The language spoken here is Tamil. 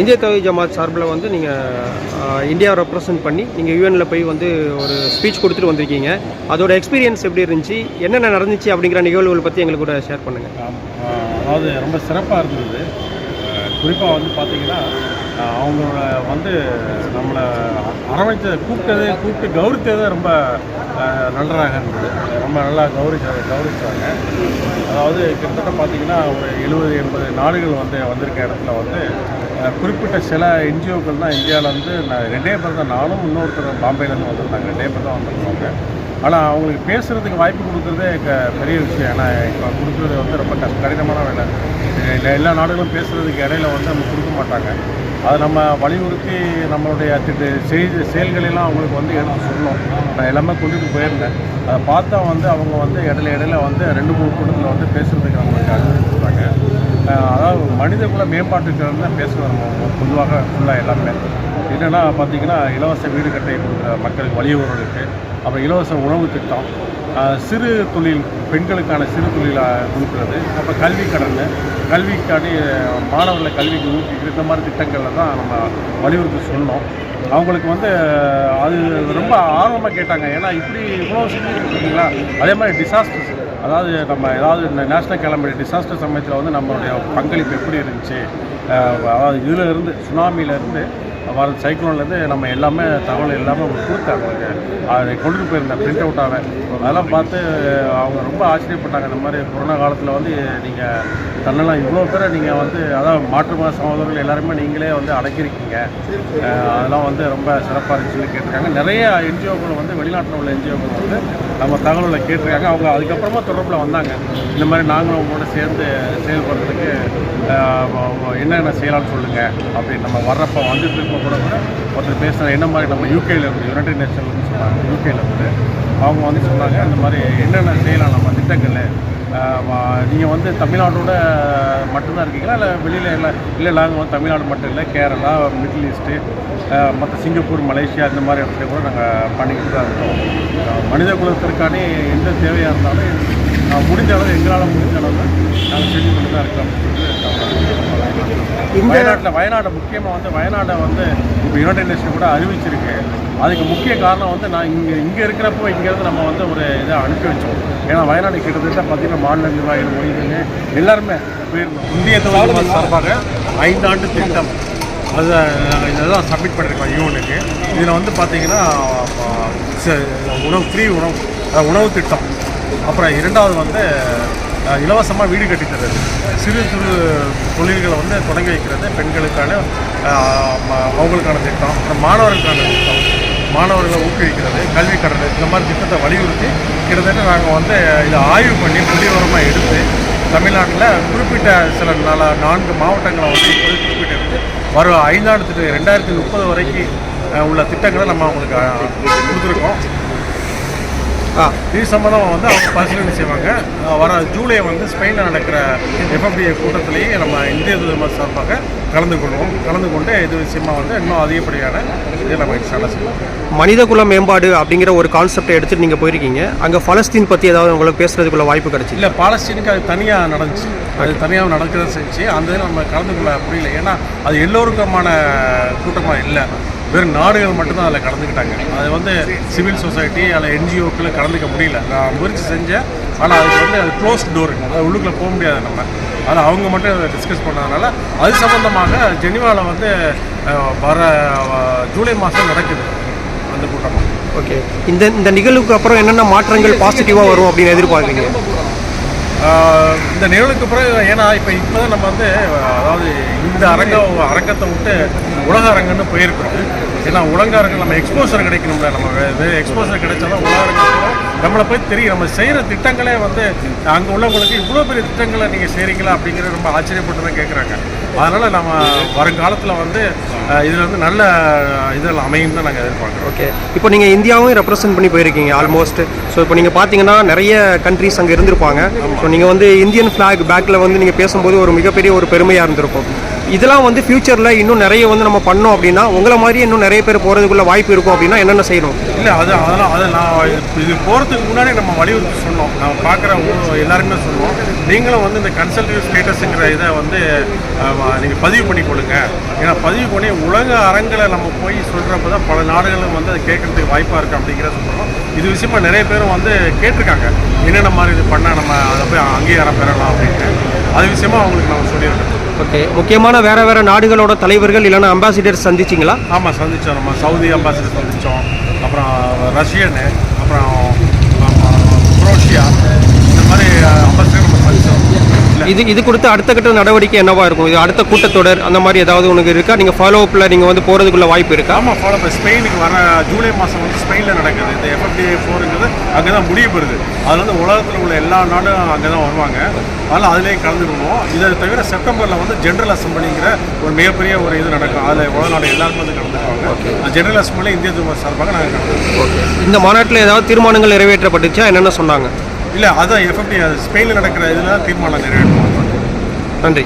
இந்திய தௌஹி ஜமாத் சார்பில் வந்து நீங்கள் இந்தியாவை ரெப்ரசன்ட் பண்ணி நீங்கள் யூஎனில் போய் வந்து ஒரு ஸ்பீச் கொடுத்துட்டு வந்திருக்கீங்க. அதோட எக்ஸ்பீரியன்ஸ் எப்படி இருந்துச்சு? என்னென்ன நடந்துச்சு அப்படிங்கிற நிகழ்வுகள் பற்றி எங்களுக்கு கூட ஷேர் பண்ணுங்கள் அதாவது ரொம்ப சிறப்பாக இருந்தது. குறிப்பாக வந்து பார்த்தீங்கன்னா அவங்களோட வந்து நம்மளை அரவணைச்ச கூப்பிட்டது கூப்பிட்டு கௌரவித்தது ரொம்ப நன்றாக நல்லதாக இருந்தது. ரொம்ப நல்லா கௌரவிச்ச கௌரவிச்சாங்க. அதாவது கிட்டத்தட்ட பார்த்தீங்கன்னா ஒரு எழுபது எண்பது நாடுகள் வந்து வந்திருக்க இடத்துல வந்து குறிப்பிட்ட சில என்ஜிஓக்கள் தான் இந்தியாவில் வந்து நான் ரெண்டே பேர் தான். நானும் இன்னொருத்தர் பாம்பேலேருந்து வந்திருந்தாங்க. ரெண்டே பேர் தான் வந்திருந்தாங்க. ஆனால் அவங்களுக்கு பேசுகிறதுக்கு வாய்ப்பு கொடுக்குறதே பெரிய விஷயம். ஏன்னா இப்போ கொடுக்குறது வந்து ரொம்ப கஷ்ட கடினமான வேலை. எல்லா நாடுகளும் பேசுகிறதுக்கு இடையில வந்து நம்ம கொடுக்க மாட்டாங்க. அதை நம்ம வலியுறுத்தி நம்மளுடைய திட்டு செய்தி செயல்களெல்லாம் அவங்களுக்கு வந்து எடுத்து சொல்லணும். நான் எல்லாமே கொண்டுட்டு போயிருந்தேன். அதை பார்த்தா வந்து அவங்க வந்து இடையில இடையில வந்து ரெண்டு மூணு கூட்டத்தில் வந்து பேசுகிறதுக்கு அவங்களுக்கு அனுமதி கொடுத்தாங்க. மனிதகுல மனித குல மேம்பாட்டுக்கு தான் பேசுகிறோம் பொதுவாக ஃபுல்லாக எல்லாமே. என்னென்னா பார்த்தீங்கன்னா இலவச வீடு கட்டை கொடுக்குற மக்களுக்கு வலியுறவுகளுக்கு அப்புறம் இலவச உணவு திட்டம். சிறு தொழில் பெண்களுக்கான சிறு தொழிலாக கொடுக்குறது. அப்புறம் கல்வி கடன். கல்விக்காண்டி மாணவர்களை கல்விக்கு ஊக்குவிக்கிற இந்த மாதிரி திட்டங்களில் தான் நம்ம வலியுறுத்தி சொன்னோம். அவங்களுக்கு வந்து அது ரொம்ப ஆர்வமாக கேட்டாங்க. ஏன்னா இப்படி இவ்வளோ செஞ்சுருக்கீங்களா அதே மாதிரி டிசாஸ்டர்ஸ் அதாவது நம்ம ஏதாவது இந்த நேஷனல் கிளம்பி டிசாஸ்டர் சமயத்தில் வந்து நம்மளுடைய பங்களிப்பு எப்படி இருந்துச்சு? அதாவது இதிலிருந்து சுனாமியிலேருந்து வர சைக்ளோன்லேருந்து நம்ம எல்லாமே தகவல் எல்லாமே அவங்க கொடுத்தாங்க. அதை கொண்டு போயிருந்தேன் பிரிண்ட் அவுட்டாக அதெல்லாம் பார்த்து அவங்க ரொம்ப ஆச்சரியப்பட்டாங்க. இந்த மாதிரி கொரோனா காலத்தில் வந்து நீங்கள் தன்னெல்லாம் இவ்வளோ பேரை நீங்கள் வந்து அதாவது மாற்றுமத சகோதரர்கள் எல்லாருமே நீங்களே வந்து அடக்கியிருக்கீங்க. அதெல்லாம் வந்து ரொம்ப சிறப்பாக இருந்துச்சுன்னு கேட்டிருக்காங்க. நிறைய என்ஜிஓக்கள் வந்து வெளிநாட்டில் உள்ள என்ஜிஓக்கள் வந்து நம்ம தகவலை கேட்டிருக்காங்க. அவங்க அதுக்கப்புறமா தொடர்பில் வந்தாங்க. இந்த மாதிரி நாங்களும் கூட சேர்ந்து செயல்படுறதுக்கு என்னென்ன செய்யலாம்னு சொல்லுங்கள் அப்படின்னு நம்ம வர்றப்போ வந்துட்டு இருக்க கூட கூட ஒருத்தர் பேசுகிற என்ன மாதிரி நம்ம யூகேல இருந்து யுனைடெட் நேஷன்லேருந்து சொன்னாங்க. யூகேல இருந்து அவங்க வந்து சொன்னாங்க இந்த மாதிரி என்னென்ன செய்யலாம் நம்ம திட்டங்கள் நீங்கள் வந்து தமிழ்நாட்டோட மட்டும்தான் இருக்கீங்களா? இல்லை வெளியில் இல்லை இல்லை நாங்கள் வந்து தமிழ்நாடு மட்டும் இல்லை கேரளா மிடில் ஈஸ்ட்டு மற்ற சிங்கப்பூர் மலேசியா இந்த மாதிரி இடத்துல கூட நாங்கள் பண்ணிக்கிட்டு தான் இருக்கோம். மனித குலத்திற்கான எந்த தேவையாக இருந்தாலும் முடிஞ்ச அளவு எங்களால் முடிஞ்ச அளவு நாங்கள் செஞ்சு கொண்டு தான் இருக்கோம். இந்த- வயநாட்டில் வயநாட்டை முக்கியமாக வந்து வயநாட்டை வந்து இப்போ யுனைடெட் நேஷன் கூட அறிவிச்சிருக்கு. அதுக்கு முக்கிய காரணம் வந்து நான் இங்கே இங்கே இருக்கிறப்போ இங்கேருந்து நம்ம வந்து ஒரு இதை அனுப்பி வச்சோம். ஏன்னா வயநாடு கிட்டத்தட்ட பார்த்தீங்கன்னா மாநில நிர்வாகிகள் மொழிகள் எல்லாருமே போயிருந்தோம். இந்திய தொழில் சார்பாக? ஐந்தாண்டு திட்டம். அது நாங்கள் இதெல்லாம் சப்மிட் பண்ணியிருக்கோம் யூனுக்கு இதில் வந்து பார்த்தீங்கன்னா உணவு ஃப்ரீ உணவு உணவு திட்டம். அப்புறம் இரண்டாவது வந்து இலவசமாக வீடு கட்டித்தர்றது சிறு சிறு தொழில்களை வந்து தொடங்கி வைக்கிறது பெண்களுக்கான அவங்களுக்கான திட்டம் அப்புறம் மாணவர்களுக்கான திட்டம் மாணவர்களை ஊக்குவிக்கிறது கல்வி கடனை இந்த மாதிரி திட்டத்தை வலியுறுத்தி கிட்டத்தட்ட நாங்கள் வந்து இதை ஆய்வு பண்ணி புள்ளிவரமாக எடுத்து தமிழ்நாட்டில் குறிப்பிட்ட சில நல்ல நான்கு மாவட்டங்களை வந்து குறிப்பிட்டு எடுத்து வரும் ஐந்தாண்டு திட்டம் ரெண்டாயிரத்தி முப்பது வரைக்கும் உள்ள திட்டங்களை நம்ம அவங்களுக்கு கொடுத்துருக்கோம். இது சம்மந்தமாக வந்து அவங்க பரிசீலனை செய்வாங்க. வர ஜூலை வந்து ஸ்பெயினில் நடக்கிற எஃப்எஃப்டிஏ கூட்டத்திலேயே நம்ம இந்திய தூதர் சார்பாக கலந்து கொள்வோம். கலந்து கொண்டு இது விஷயமா வந்து இன்னும் அதிகப்படியான இதை நம்ம செய்வோம். மனிதகுல மேம்பாடு அப்படிங்கிற ஒரு கான்செப்டை எடுத்துகிட்டு நீங்கள் போயிருக்கீங்க. அங்கே பலஸ்தீன் பற்றி ஏதாவது உங்களுக்கு பேசுறதுக்குள்ள வாய்ப்பு கிடைச்சி இல்லை பாலஸ்தீனுக்கு அது தனியாக நடந்துச்சு. அது தனியாக நடக்கிறத செஞ்சு அந்த இதில் நம்ம கலந்து கொள்ள முடியல ஏன்னா அது எல்லோருக்குமான கூட்டமாக இல்லை. வெறும் நாடுகள் மட்டும்தான் அதில் கலந்துக்கிட்டாங்க. அது வந்து சிவில் சொசைட்டி அதில் என்ஜிஓக்கள் கலந்துக்க முடியல. நான் முயற்சி செஞ்சேன். ஆனால் அதுக்கு வந்து அது க்ளோஸ் டோர் அது உள்ளுக்குள்ளே போக முடியாது நம்ம. அதில் அவங்க மட்டும் அதை டிஸ்கஸ் பண்ணதுனால அது சம்மந்தமாக ஜெனிவாவில் வந்து வர ஜூலை மாதம் நடக்குது அந்த கூட்டம். ஓகே. இந்த இந்த நிகழ்வுக்கு அப்புறம் என்னென்ன மாற்றங்கள் பாசிட்டிவாக வரும் அப்படின்னு எதிர்பார்க்குறீங்க? இந்த நிகழ்வுக்கு பிறகு ஏன்னா இப்போ இப்போ தான் நம்ம வந்து அதாவது இந்த அரங்க அரங்கத்தை விட்டு உலக அரங்கன்னு போயிருக்கிறோம். ஏன்னா உலக அரங்கம் நம்ம எக்ஸ்போசர் கிடைக்கணும்ல நம்ம வேறு எக்ஸ்போசர் கிடைச்சாதான் உலக அரங்கம் போகிறோம் நம்மளை போய் தெரியும். நம்ம செய்கிற திட்டங்களே வந்து அங்கே உள்ளவங்களுக்கு இவ்வளோ பெரிய திட்டங்களை நீங்கள் செய்கிறீங்களா அப்படிங்கிறது ரொம்ப ஆச்சரியப்பட்டு தான் கேட்குறாங்க அதனால் நம்ம வருங்காலத்தில் வந்து இதுல வந்து நல்ல இதெல்லாம் அமையும் தான் நாங்கள் எதிர்பார்க்குறோம். ஓகே. இப்போ நீங்கள் இந்தியாவும் ரெப்ரசன்ட் பண்ணி போயிருக்கீங்க ஆல்மோஸ்ட் ஸோ இப்போ நீங்கள் பார்த்தீங்கன்னா நிறைய கண்ட்ரிஸ் அங்கே இருந்திருப்பாங்க. ஸோ நீங்கள் வந்து இந்தியன் ஃப்ளாக் பேக்கில் வந்து நீங்கள் பேசும்போது ஒரு மிகப்பெரிய ஒரு பெருமையாக இருந்திருக்கும். இதெல்லாம் வந்து ஃப்யூச்சரில் இன்னும் நிறைய வந்து நம்ம பண்ணோம் அப்படின்னா உங்களை மாதிரி இன்னும் நிறைய பேர் போகிறதுக்குள்ள வாய்ப்பு இருக்கும் அப்படின்னா என்னென்ன செய்யணும்? இல்லை அது அதெல்லாம் அதை நான் இது- போகிறதுக்கு முன்னாடி நம்ம வலியுறுத்தி சொன்னோம். நம்ம பார்க்குற எல்லாருமே சொன்னோம் நீங்களும் வந்து இந்த கன்சல்டேட்டிவ் ஸ்டேட்டஸுங்கிற இதை வந்து நீங்கள் பதிவு பண்ணி கொடுங்க ஏன்னா பதிவு பண்ணி உலக அரங்கில் நம்ம போய் சொல்கிறப்ப தான் பல நாடுகளும் வந்து அதை கேட்கறதுக்கு வாய்ப்பாக இருக்குது அப்படிங்கிறத சொல்கிறோம் இது விஷயமா நிறைய பேரும் வந்து கேட்டிருக்காங்க. என்னென்ன மாதிரி இது பண்ணால் நம்ம அதை போய் அங்கீகாரம் பெறலாம் அப்படின்ட்டு. அது விஷயமா அவங்களுக்கு நம்ம சொல்லியிருக்கோம் ஓகே. முக்கியமான வேற வேற நாடுகளோட தலைவர்கள் இல்லைன்னா அம்பாசிடர் சந்திச்சிங்களா? ஆமாம் சந்தித்தோம் நம்ம சவுதி அம்பாசிடர் சந்தித்தோம் அப்புறம் ரஷ்யனு அப்புறம் குரோஷியா. இந்த மாதிரி அம்பாசிடர் நம்ம சந்தித்தோம் இது இது கொடுத்து அடுத்த கட்ட நடவடிக்கை என்னவா இருக்கும்? இது அடுத்த கூட்டத்தொடர் அந்த மாதிரி ஏதாவது உனக்கு இருக்கா? நீங்கள் ஃபாலோ அப்பில் நீங்கள் வந்து போகிறதுக்குள்ள வாய்ப்பு இருக்கா? ஆமாம் ஃபாலோ இப்போ ஸ்பெயினுக்கு வர ஜூலை மாதம் வந்து ஸ்பெயினில் நடக்குது. இந்த எஃப்எஃப்டிஏ ஃபோருங்கிறது அங்கே தான் முடிய பெறுது. அதில் வந்து உலகத்தில் உள்ள எல்லா நாடும் அங்கே தான் வருவாங்க. அதனால் அதுலேயும் கலந்துக்குவோம். இதை தவிர செப்டம்பரில் வந்து ஜென்ரல் அசம்பிளிங்கிற ஒரு மிகப்பெரிய ஒரு இது நடக்கும். அதில் உலக நாடு எல்லாருமே வந்து கலந்துக்குவாங்க. ஜென்ரல் அசம்பிளி இந்திய தூதர் சார்பாக நாங்கள் கலந்துக்குவோம். இந்த மாநாட்டில் ஏதாவது தீர்மானங்கள் நிறைவேற்றப்பட்டுச்சா? என்னென்ன சொன்னாங்க? இல்லை அதான் எஃப்எஃப்டி ஸ்பெயினில் நடக்கிற இதில் தீர்மானம் நிறைவேற்றணும். நன்றி.